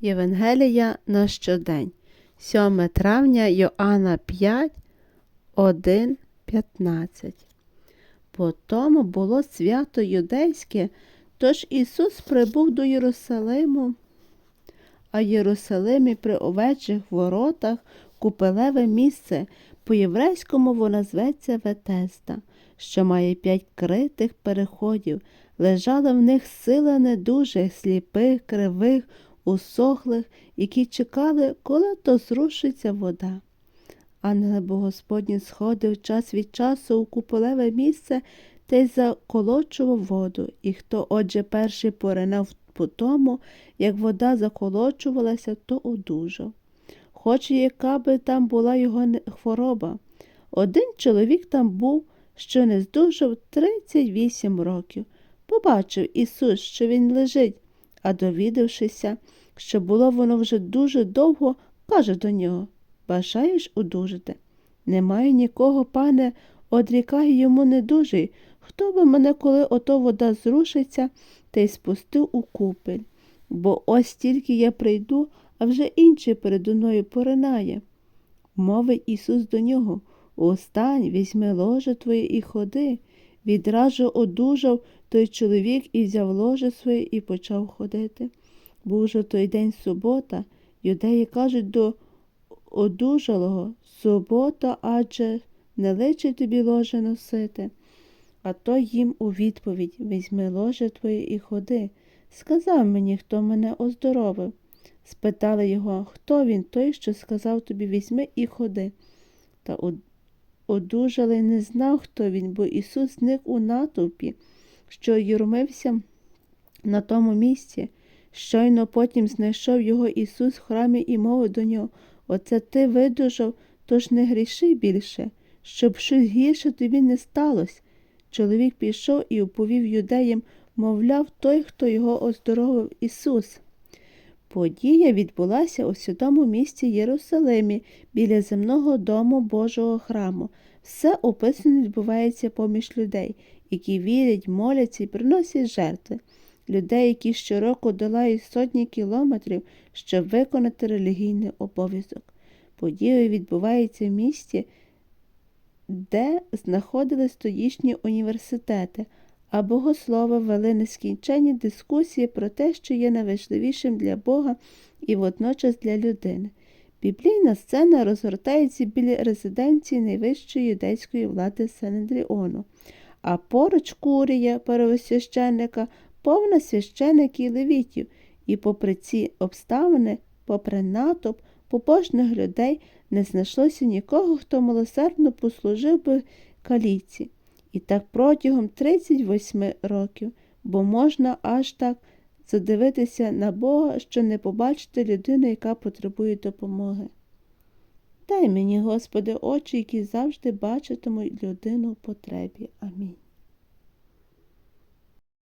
Євангелія на щодень. 7 травня Йоанна 5, 1, 15. По тому було свято юдейське, тож Ісус прибув до Єрусалиму, а Єрусалимі при овечих воротах купелеве місце, по-єврейському воно зветься Ветеста, що має п'ять критих переходів, лежали в них сила недужих, сліпих, кривих, усохлих, які чекали, коли то зрушиться вода. Ангел Богосподній сходив час від часу у куполеве місце та й заколочував воду, і хто отже перший поринав по тому, як вода заколочувалася, то одужав. Хоч яка би там була його хвороба. Один чоловік там був, що не здужав 38 років. Побачив Ісус, що він лежить, а довідавшися, що було воно вже дуже довго, каже до нього Бажаєш одужати? Немає нікого, пане, одрікає йому недужий. Хто би мене, коли ото вода зрушиться, та й спустив у купель? Бо ось тільки я прийду, а вже інший передо мною поринає. Мовить Ісус до нього Устань, візьми ложе твоє і ходи. Відразу одужав той чоловік і взяв ложе своє і почав ходити. Був же той день субота, юдеї кажуть до одужалого субота, адже не личить тобі ложе носити. А той їм у відповідь візьми ложе твоє і ходи. Сказав мені, хто мене оздоровив. Спитали його, хто він, той, що сказав тобі візьми і ходи. Та одужалий не знав, хто він, бо Ісус зник у натовпі, що юрмився на тому місці. Щойно потім знайшов його Ісус в храмі і мовив до нього Оце ти видужав, тож не гріши більше, щоб щось гірше тобі не сталося. Чоловік пішов і оповів юдеям, мовляв, той, хто його оздоровив Ісус. Подія відбулася у святому місті Єрусалимі біля земного дому Божого храму. Все описано відбувається поміж людей, які вірять, моляться і приносять жертви. Людей, які щороку долають сотні кілометрів, щоб виконати релігійний обов'язок. Подія відбувається в місті, де знаходились тодішні університети, а богослови вели нескінченні дискусії про те, що є найважливішим для Бога і водночас для людини. Біблійна сцена розгортається біля резиденції найвищої юдейської влади Сенедріону, а поруч курія первосвященника повна священиків і левітів, і попри ці обставини, попри натовп побожних людей, не знайшлося нікого, хто милосердно послужив би каліці. І так протягом 38 років, бо можна аж так задивитися на Бога, що не побачити людину, яка потребує допомоги. Дай мені, Господи, очі, які завжди бачитимуть людину в потребі. Амінь.